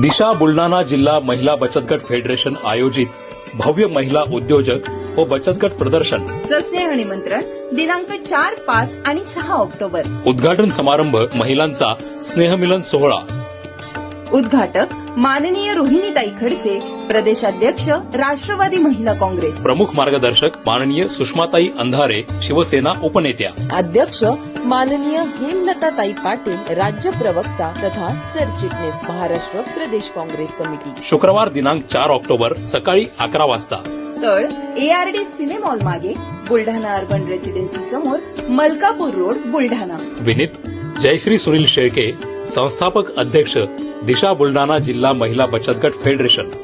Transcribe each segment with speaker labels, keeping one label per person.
Speaker 1: दिशा बुलढाणा जिल्हा महिला बचत गट फेडरेशन आयोजित भव्य महिला उद्योजक व बचत गट प्रदर्शन.
Speaker 2: चं स्नेह निमंत्रण दिनांक चार पाच आणि सहा ऑक्टोबर.
Speaker 1: उद्घाटन समारंभ महिलांचा स्नेहमिलन सोहळा.
Speaker 2: उद्घाटक माननीय रोहिणीताई खडसे प्रदेशाध्यक्ष राष्ट्रवादी महिला काँग्रेस.
Speaker 1: प्रमुख मार्गदर्शक माननीय सुषमाताई अंधारे शिवसेना उपनेत्या.
Speaker 3: अध्यक्ष माननीय हेमलताताई पाटील राज्य प्रवक्ता तथा सरचिटणीस महाराष्ट्र प्रदेश काँग्रेस कमिटी.
Speaker 1: शुक्रवार दिनांक चार ऑक्टोबर सकाळी अकरा वाजता.
Speaker 2: स्थळ एआरडी सिनेमॉल मागे बुलढाणा अर्बन रेसिडेन्सी समोर मलकापूर रोड बुलढाणा.
Speaker 1: विनीत जयश्री सुनील शेळके संस्थापक अध्यक्ष दिशा बुलढाणा जिल्हा महिला बचत गट federation.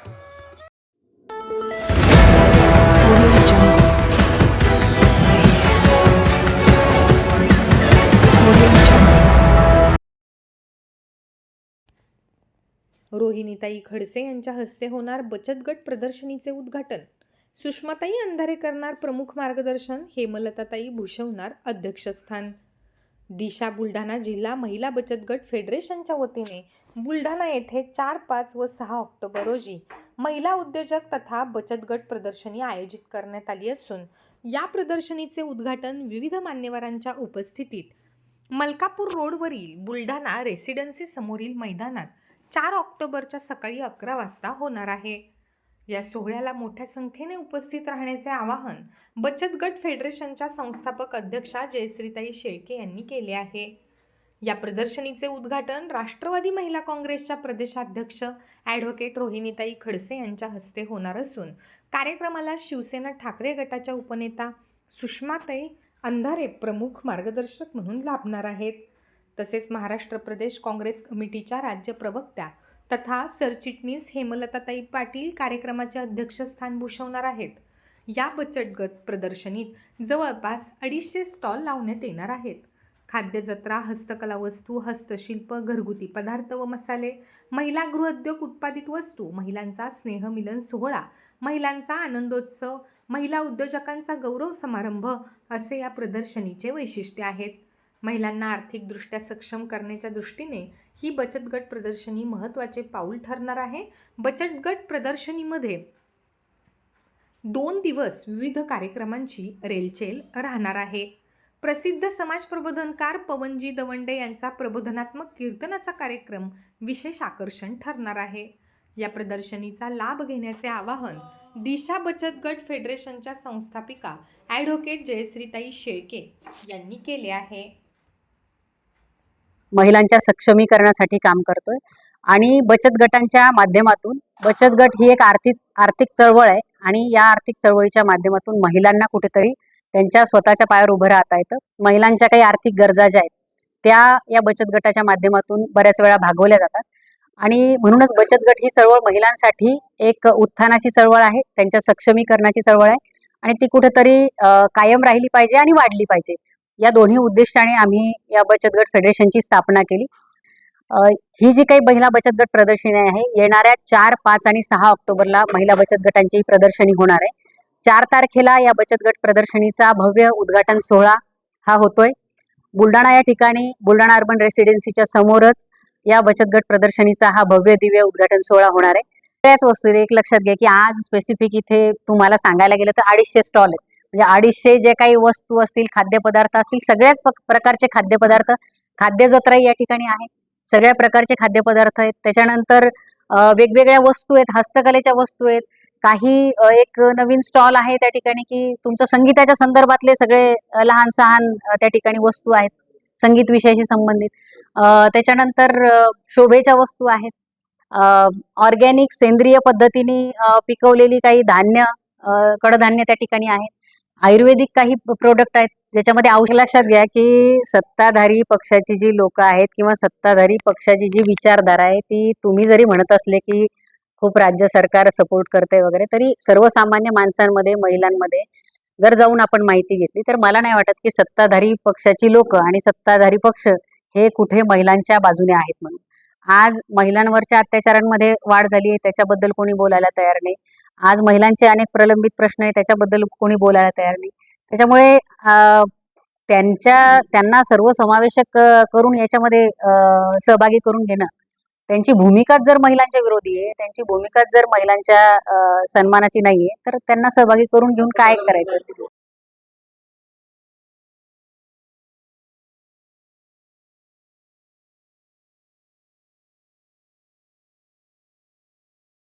Speaker 4: रोहिणीताई खडसे यांच्या हस्ते होणार बचत गट प्रदर्शनीचे उद्घाटन. सुषमाताई अंधारे करणार प्रमुख मार्गदर्शन हेमलताताई भूषवणार अध्यक्षस्थान. दिशा बुलढाणा जिल्हा महिला बचत गट फेडरेशनच्या वतीने बुलढाणा येथे चार पाच व सहा ऑक्टोबर रोजी महिला उद्योजक तथा बचत गट प्रदर्शनी आयोजित करण्यात आली असून या प्रदर्शनीचे उद्घाटन विविध मान्यवरांच्या उपस्थितीत मलकापूर रोडवरील बुलढाणा रेसिडेन्सी समोरील मैदानात चार ऑक्टोबरच्या सकाळी अकरा वाजता होणार आहे. या सोहळ्याला मोठ्या संख्येने उपस्थित राहण्याचे आवाहन बचत गट फेडरेशनच्या संस्थापक अध्यक्षा जयश्रीताई शेळके यांनी केले आहे. या प्रदर्शनीचे उद्घाटन राष्ट्रवादी महिला काँग्रेसच्या प्रदेशाध्यक्ष ॲडव्होकेट रोहिणीताई खडसे यांच्या हस्ते होणार असून कार्यक्रमाला शिवसेना ठाकरे गटाच्या उपनेता सुषमाताई अंधारे प्रमुख मार्गदर्शक म्हणून लाभणार आहेत. तसेच महाराष्ट्र प्रदेश काँग्रेस कमिटीच्या राज्य प्रवक्त्या तथा सरचिटणीस हेमलताताई पाटील कार्यक्रमाचे अध्यक्षस्थान भूषवणार आहेत. या बचत गट प्रदर्शनीत जवळपास अडीचशे स्टॉल लावण्यात येणार आहेत. खाद्य जत्रा हस्तकला वस्तू हस्तशिल्प घरगुती पदार्थ व मसाले महिला गृहोद्योग उत्पादित वस्तू महिलांचा स्नेहमिलन सोहळा महिलांचा आनंदोत्सव महिला उद्योजकांचा गौरव समारंभ असे या प्रदर्शनीचे वैशिष्ट्य आहेत. महिलांना आर्थिकदृष्ट्या सक्षम करण्याच्या दृष्टीने ही बचत गट प्रदर्शनी महत्त्वाचे पाऊल ठरणार आहे. बचत गट प्रदर्शनीमध्ये दोन दिवस विविध कार्यक्रमांची रेलचेल राहणार आहे. प्रसिद्ध समाज प्रबोधनकार पवनजी दवंडे यांचा प्रबोधनात्मक कीर्तनाचा कार्यक्रम विशेष आकर्षण ठरणार आहे. या प्रदर्शनीचा लाभ घेण्याचे आवाहन दिशा बचत गट फेडरेशनच्या संस्थापिका ॲडव्होकेट जयश्रीताई शेळके यांनी केले आहे.
Speaker 5: महिलांच्या सक्षमीकरणासाठी काम करतोय. आणि बचत गटांच्या माध्यमातून बचत गट ही एक आर्थिक आर्थिक चळवळ आहे आणि या आर्थिक चळवळीच्या माध्यमातून महिलांना कुठेतरी त्यांच्या स्वतःच्या पायावर उभं राहता येतं. महिलांच्या काही आर्थिक गरजा ज्या आहेत त्या या बचत गटाच्या माध्यमातून बऱ्याच वेळा भागवल्या जातात. आणि म्हणूनच बचत गट ही चळवळ महिलांसाठी एक उत्थानाची चळवळ आहे त्यांच्या सक्षमीकरणाची चळवळ आहे. आणि ती कुठेतरी कायम राहिली पाहिजे आणि वाढली पाहिजे. या दोन्ही उद्दिष्टाने आम्ही या बचत गट फेडरेशनची स्थापना केली. ही जी काही महिला बचत गट प्रदर्शनी आहे येणाऱ्या चार पाच आणि सहा ऑक्टोबरला महिला बचत गटांची प्रदर्शनी होणार आहे. चार तारखेला या बचत गट प्रदर्शनीचा भव्य उद्घाटन सोहळा हा होतोय. बुलढाणा या ठिकाणी बुलढाणा अर्बन रेसिडेन्सीच्या समोरच या बचत गट प्रदर्शनीचा हा भव्य दिव्य उद्घाटन सोहळा होणार आहे. त्याच वस्तू एक लक्षात घ्या की आज स्पेसिफिक इथे तुम्हाला सांगायला गेलं तर अडीचशे स्टॉल आहेत. म्हणजे अडीचशे जे काही वस्तू असतील खाद्यपदार्थ असतील सगळ्याच प्रकारचे खाद्यपदार्थ खाद्य जत्रा या ठिकाणी आहे सगळ्या प्रकारचे खाद्यपदार्थ आहेत. त्याच्यानंतर वेगवेगळ्या वस्तू आहेत हस्तकलेच्या वस्तू आहेत. काही एक नवीन स्टॉल आहे त्या ठिकाणी की तुमचं संगीताच्या संदर्भातले सगळे लहान सहान त्या ठिकाणी वस्तू आहेत. संगीत विषयाशी संबंधित त्याच्यानंतर शोभेच्या वस्तू आहेत. ऑर्गॅनिक सेंद्रिय पद्धतीने पिकवलेली काही धान्य कडधान्य त्या ठिकाणी आहेत. आयुर्वेदिक काही प्रोडक्ट आहेत ज्याच्यामध्ये औषध लक्षात घ्या की सत्ताधारी पक्षाची जी लोक आहेत किंवा सत्ताधारी पक्षाची जी विचारधारा आहे ती तुम्ही जरी म्हणत असले की खूप राज्य सरकार सपोर्ट करते वगैरे तरी सर्वसामान्य माणसांमध्ये महिलांमध्ये जर जाऊन आपण माहिती घेतली तर मला नाही वाटत की सत्ताधारी पक्षाची लोक आणि सत्ताधारी पक्ष हे कुठे महिलांच्या बाजूने आहेत म्हणून. आज महिलांवरच्या अत्याचारांमध्ये वाढ झाली आहे त्याच्याबद्दल कोणी बोलायला तयार नाही. आज महिलांचे अनेक प्रलंबित प्रश्न आहे त्याच्याबद्दल कोणी बोलायला तयार नाही. त्याच्यामुळे अं, त्यांच्या त्यांना सर्वसमावेशक अं, करून याच्यामध्ये अं, सहभागी करून घेणं. त्यांची भूमिकाच जर महिलांच्या विरोधी आहे त्यांची भूमिकाच जर महिलांच्या अं, सन्मानाची नाहीये तर त्यांना सहभागी करून घेऊन काय करायचं?